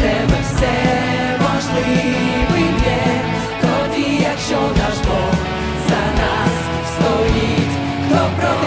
тебе все можливим є, тоді, якщо наш Бог за нас стоїть, хто про.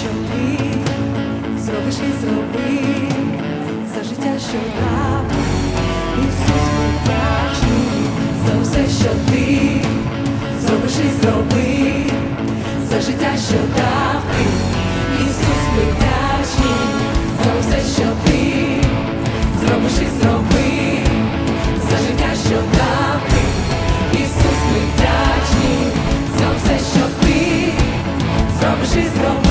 що ти зробиш і зроби за життя, що дав. Ісус вдячний за все, що ти зробиш і зроби за життя, що дав. Ти, Ісус вдячний за все, що ти зробиш і зроби за життя, що дав. Ти, Ісус вдячний за все, що ти. зробиш, ži zdravo